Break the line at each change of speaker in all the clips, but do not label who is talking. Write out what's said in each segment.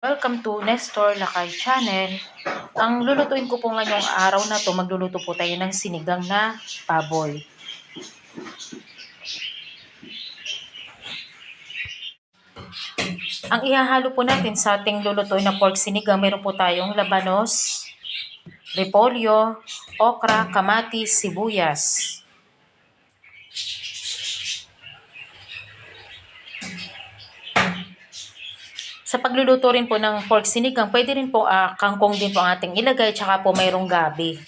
Welcome to Nestor Lakay Channel. Ang lulutuin ko po ngayong araw na to, magluluto po tayo ng sinigang na baboy. Ang ihahalo po natin sa ating lulutuin na pork sinigang, meron po tayong labanos, repolyo, okra, kamatis, sibuyas. Sa pagluluto rin po ng pork sinigang, pwede rin po ah, kangkong din po ang ating ilagay, tsaka po mayroong gabi.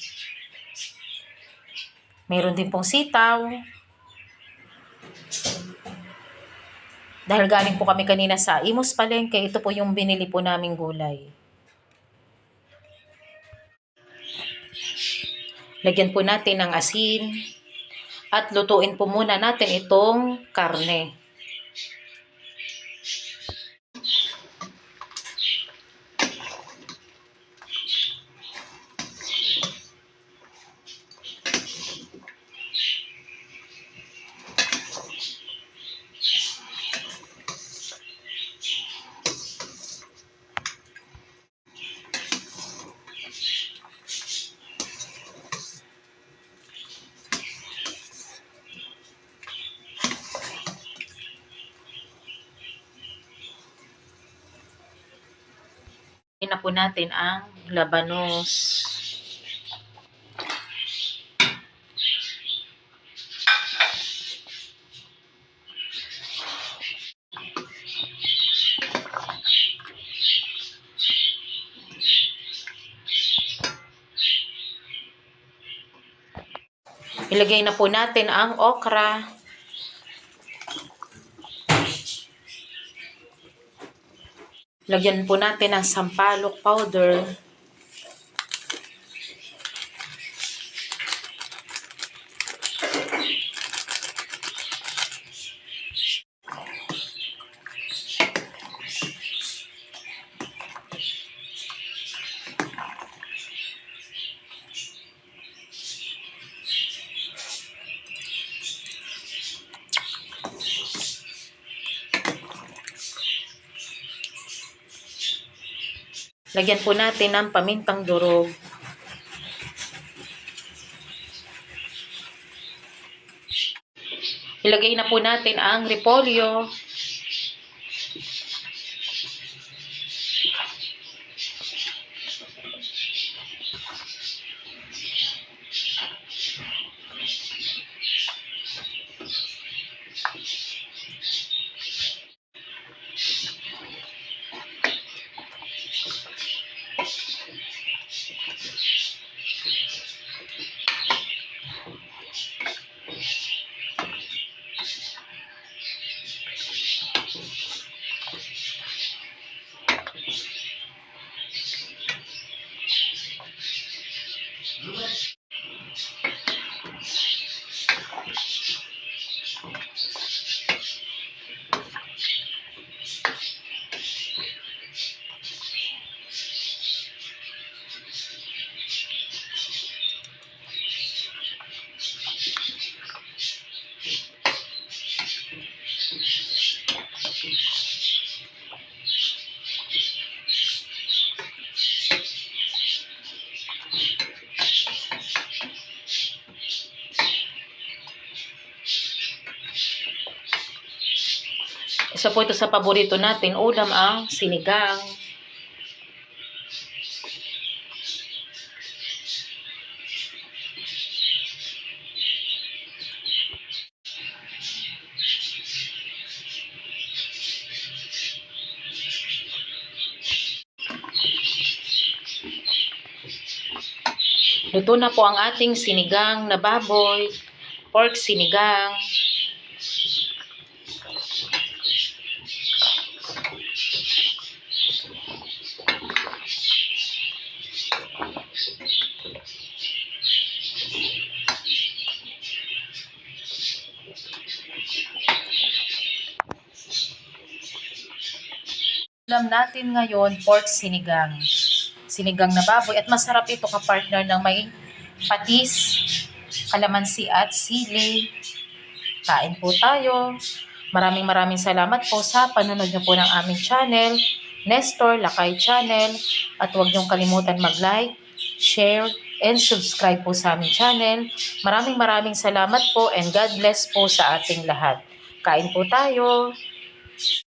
Mayroon din pong sitaw. Dahil galing po kami kanina sa Imus Palengke, ito po yung binili po naming gulay. Lagyan po natin ng asin at lutuin po muna natin itong karne. Na po natin ang labanos. Ilagay na po natin ang okra. Lagyan po natin ng sampalok powder. Lagyan po natin ng pamintang durog. Ilagay na po natin ang repolyo. Isa po ito sa paborito natin, ulam ang sinigang. Luto na po ang ating sinigang na baboy, pork sinigang. Ulam natin ngayon, pork sinigang. Sinigang na baboy. At masarap ito kapartner ng may patis, kalamansi at sili. Kain po tayo. Maraming maraming salamat po sa panunod niyo po ng aming channel. Nestor Lakay Channel at huwag niyong kalimutan mag-like, share, and subscribe po sa aming channel. Maraming maraming salamat po and God bless po sa ating lahat. Kain po tayo!